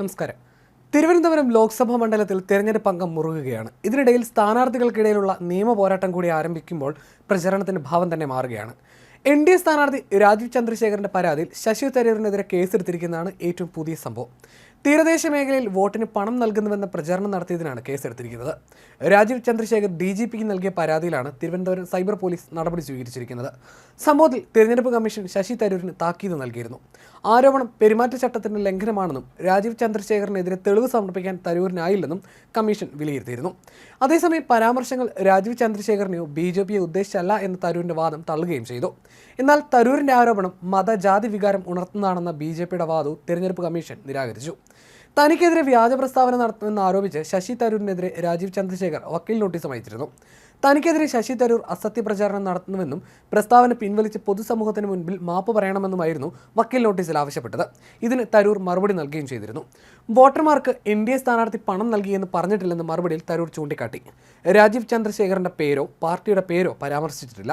നമസ്കാരം. തിരുവനന്തപുരം ലോക്സഭാ മണ്ഡലത്തിൽ തെരഞ്ഞെടുപ്പ് അംഗം മുറുകുകയാണ്. ഇതിനിടയിൽ സ്ഥാനാർത്ഥികൾക്കിടയിലുള്ള നിയമ പോരാട്ടം കൂടി ആരംഭിക്കുമ്പോൾ പ്രചരണത്തിന്റെ ഭാവം തന്നെ മാറുകയാണ്. എൻ ഡി എ സ്ഥാനാർത്ഥി രാജീവ് ചന്ദ്രശേഖരന്റെ പരാതിയിൽ ശശി തരൂരിനെതിരെ കേസെടുത്തിരിക്കുന്നതാണ് ഏറ്റവും പുതിയ സംഭവം. തീരദേശ മേഖലയിൽ വോട്ടിന് പണം നൽകുന്നുവെന്ന പ്രചാരണം നടത്തിയതിനാണ് കേസെടുത്തിരിക്കുന്നത്. രാജീവ് ചന്ദ്രശേഖർ ഡി ജി പിക്ക് നൽകിയ പരാതിയിലാണ് തിരുവനന്തപുരം സൈബർ പോലീസ് നടപടി സ്വീകരിച്ചിരിക്കുന്നത്. സംഭവത്തിൽ തിരഞ്ഞെടുപ്പ് കമ്മീഷൻ ശശി തരൂരിന് താക്കീത് നൽകിയിരുന്നു. ആരോപണം പെരുമാറ്റച്ചട്ടത്തിന്റെ ലംഘനമാണെന്നും രാജീവ് ചന്ദ്രശേഖറിനെതിരെ തെളിവ് സമർപ്പിക്കാൻ തരൂരിനായില്ലെന്നും കമ്മീഷൻ വിലയിരുത്തിയിരുന്നു. അതേസമയം പരാമർശങ്ങൾ രാജീവ് ചന്ദ്രശേഖറിനെയോ ബി ജെ പിയെ ഉദ്ദേശിച്ചല്ല എന്ന തരൂരിന്റെ വാദം തള്ളുകയും ചെയ്തു. എന്നാൽ തരൂരിന്റെ ആരോപണം മതജാതി വികാരം ഉണർത്തുന്നതാണെന്ന ബി ജെ പിയുടെ വാദവും തിരഞ്ഞെടുപ്പ് കമ്മീഷൻ നിരാകരിച്ചു. തനിക്കെതിരെ വ്യാജ പ്രസ്താവന നടത്തുമെന്ന് ആരോപിച്ച് ശശി തരൂരിനെതിരെ രാജീവ് ചന്ദ്രശേഖർ വക്കീൽ നോട്ടീസ് അയച്ചിരുന്നു തനിക്കെതിരെ ശശി തരൂർ അസത്യ പ്രചാരണം നടത്തുന്നുവെന്നും പ്രസ്താവന പിൻവലിച്ച് പൊതുസമൂഹത്തിന് മുൻപിൽ മാപ്പ് പറയണമെന്നുമായിരുന്നു വക്കീൽ നോട്ടീസിൽ ആവശ്യപ്പെട്ടത്. ഇതിന് തരൂർ മറുപടി നൽകുകയും ചെയ്തിരുന്നു. വോട്ടർമാർക്ക് എൻ ഡി എ സ്ഥാനാർത്ഥി പണം നൽകിയെന്ന് പറഞ്ഞിട്ടില്ലെന്ന് മറുപടിയിൽ തരൂർ ചൂണ്ടിക്കാട്ടി. രാജീവ് ചന്ദ്രശേഖറിന്റെ പേരോ പാർട്ടിയുടെ പേരോ പരാമർശിച്ചിട്ടില്ല.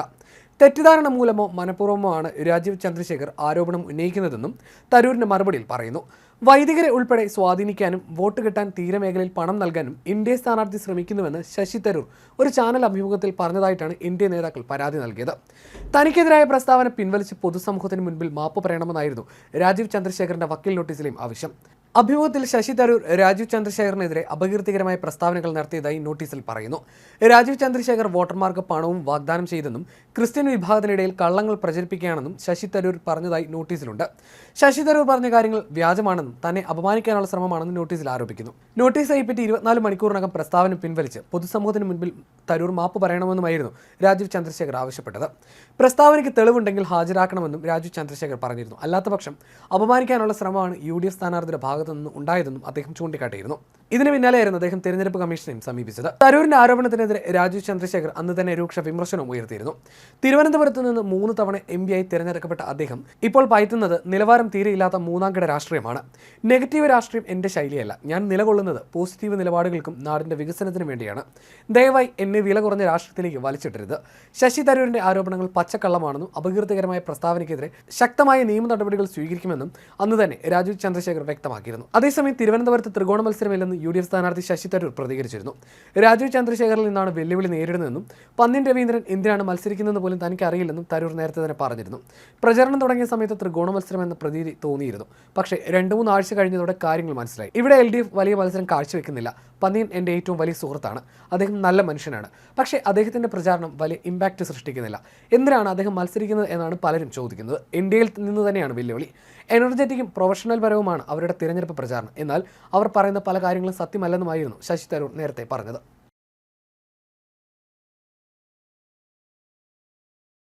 തെറ്റിദ്ധാരണ മൂലമോ മനഃപൂർവമോ ആണ് രാജീവ് ചന്ദ്രശേഖർ ആരോപണം ഉന്നയിക്കുന്നതെന്നും തരൂരിന്റെ മറുപടിയിൽ പറയുന്നു. വൈദികരെ ഉൾപ്പെടെ സ്വാധീനിക്കാനും വോട്ട് കിട്ടാൻ തീരമേഖലയിൽ പണം നൽകാനും ഇന്ത്യ സ്ഥാനാർത്ഥി ശ്രമിക്കുന്നുവെന്ന് ശശി തരൂർ ഒരു ചാനൽ അഭിമുഖത്തിൽ പറഞ്ഞതായിട്ടാണ് ഇന്ത്യ നേതാക്കൾ പരാതി നൽകിയത്. തനിക്കെതിരായ പ്രസ്താവന പിൻവലിച്ച് പൊതുസമൂഹത്തിന് മുൻപിൽ മാപ്പ് പറയണമെന്നായിരുന്നു രാജീവ് ചന്ദ്രശേഖറിന്റെ വക്കീൽ നോട്ടീസിലെയും ആവശ്യം. അഭിമുഖത്തിൽ ശശി തരൂർ രാജീവ് ചന്ദ്രശേഖറിനെതിരെ അപകീർത്തികരമായ പ്രസ്താവനകൾ നടത്തിയതായി നോട്ടീസിൽ പറയുന്നു. രാജീവ് ചന്ദ്രശേഖർ വോട്ടർമാർക്ക് പണവും വാഗ്ദാനം ചെയ്തെന്നും ക്രിസ്ത്യൻ വിഭാഗത്തിനിടയിൽ കള്ളങ്ങൾ പ്രചരിപ്പിക്കുകയാണെന്നും ശശി തരൂർ പറഞ്ഞതായി നോട്ടീസിലുണ്ട്. ശശി തരൂർ പറഞ്ഞ കാര്യങ്ങൾ വ്യാജമാണെന്നും തന്നെ അപമാനിക്കാനുള്ള ശ്രമമാണെന്നും നോട്ടീസിൽ ആരോപിക്കുന്നു. നോട്ടീസ് കൈപ്പറ്റി ഇരുപത്തിനാല് മണിക്കൂറിനകം പ്രസ്താവന പിൻവലിച്ച് പൊതുസമൂഹത്തിന് മുൻപിൽ തരൂർ മാപ്പ് പറയണമെന്നുമായിരുന്നു രാജീവ് ചന്ദ്രശേഖർ ആവശ്യപ്പെട്ടത്. പ്രസ്താവനയ്ക്ക് തെളിവുണ്ടെങ്കിൽ ഹാജരാക്കണമെന്നും രാജീവ് ചന്ദ്രശേഖർ പറഞ്ഞിരുന്നു. അല്ലാത്തപക്ഷം അപമാനിക്കാനുള്ള ശ്രമമാണ് യു ഡി എഫ് സ്ഥാനാർത്ഥിയുടെ ഭാഗത്തു നിന്ന് ഉണ്ടായതെന്നും അദ്ദേഹം ചൂണ്ടിക്കാട്ടിയിരുന്നു. ഇതിന് പിന്നാലെയായിരുന്നു അദ്ദേഹം തെരഞ്ഞെടുപ്പ് കമ്മീഷനെയും സമീപിച്ചത്. തരൂരിന്റെ ആരോപണത്തിനെതിരെ രാജീവ് ചന്ദ്രശേഖർ അന്ന് തന്നെ രൂക്ഷ വിമർശനം ഉയർത്തിയിരുന്നു. തിരുവനന്തപുരത്ത് നിന്ന് മൂന്ന് തവണ എം ആയി തിരഞ്ഞെടുക്കപ്പെട്ട അദ്ദേഹം ഇപ്പോൾ പയറ്റുന്നത് നിലവാരം തീരെയില്ലാത്ത മൂന്നാംകിട രാഷ്ട്രീയമാണ്. നെഗറ്റീവ് രാഷ്ട്രീയം എന്റെ ശൈലിയല്ല. ഞാൻ നിലകൊള്ളുന്നത് പോസിറ്റീവ് നിലപാടുകൾക്കും നാടിന്റെ വികസനത്തിനും വേണ്ടിയാണ്. ദയവായി എന്നെ വില കുറഞ്ഞ രാഷ്ട്രീയത്തിലേക്ക് വലിച്ചിട്ടരുത്. ശശി തരൂരിന്റെ ആരോപണങ്ങൾ പച്ചക്കള്ളമാണെന്നും അപകീർത്തികരമായ പ്രസ്താവനയ്ക്കെതിരെ ശക്തമായ നിയമ നടപടികൾ സ്വീകരിക്കുമെന്നും അന്ന് തന്നെ രാജീവ് ചന്ദ്രശേഖർ വ്യക്തമാക്കിയിരുന്നു അതേസമയം തിരുവനന്തപുരത്ത് ത്രികോണ മത്സരമില്ലെന്ന് യു ഡി എഫ് സ്ഥാനാർത്ഥി ശശി തരൂർ പ്രതികരിച്ചിരുന്നു. രാജീവ് ചന്ദ്രശേഖറിൽ നിന്നാണ് വെല്ലുവിളി നേരിടുന്നതെന്നും പന്നിൻ രവീന്ദ്രൻ എന്തിനാണ് മത്സരിക്കുന്നതെന്ന് പോലും തനിക്ക് അറിയില്ലെന്നും തരൂർ നേരത്തെ തന്നെ പറഞ്ഞിരുന്നു. പ്രചരണം തുടങ്ങിയ സമയത്ത് ത്രികോണ മത്സരം എന്ന പ്രതീതി തോന്നിയിരുന്നു. പക്ഷേ രണ്ട് മൂന്ന് ആഴ്ച കഴിഞ്ഞതോടെ കാര്യങ്ങൾ മനസ്സിലായി. ഇവിടെ എൽ ഡി എഫ് വലിയ മത്സരം കാഴ്ചവെക്കുന്നില്ല. പന്നിയൻ എന്റെ ഏറ്റവും വലിയ സുഹൃത്താണ്. അദ്ദേഹം നല്ല മനുഷ്യനാണ്. പക്ഷേ അദ്ദേഹത്തിന്റെ പ്രചാരണം വലിയ ഇമ്പാക്റ്റ് സൃഷ്ടിക്കുന്നില്ല. എന്തിനാണ് അദ്ദേഹം മത്സരിക്കുന്നത് എന്നാണ് പലരും ചോദിക്കുന്നത്. ഇന്ത്യയിൽ നിന്ന് തന്നെയാണ് വെല്ലുവിളി. എനർജറ്റിക്കും പ്രൊഫഷണൽ പരവുമാണ് അവരുടെ തിരഞ്ഞെടുപ്പ് പ്രചാരണം. എന്നാൽ അവർ പറയുന്ന പല കാര്യങ്ങളും സത്യമല്ലെന്നുമായിരുന്നു ശശി തരൂർ നേരത്തെ പറഞ്ഞത്.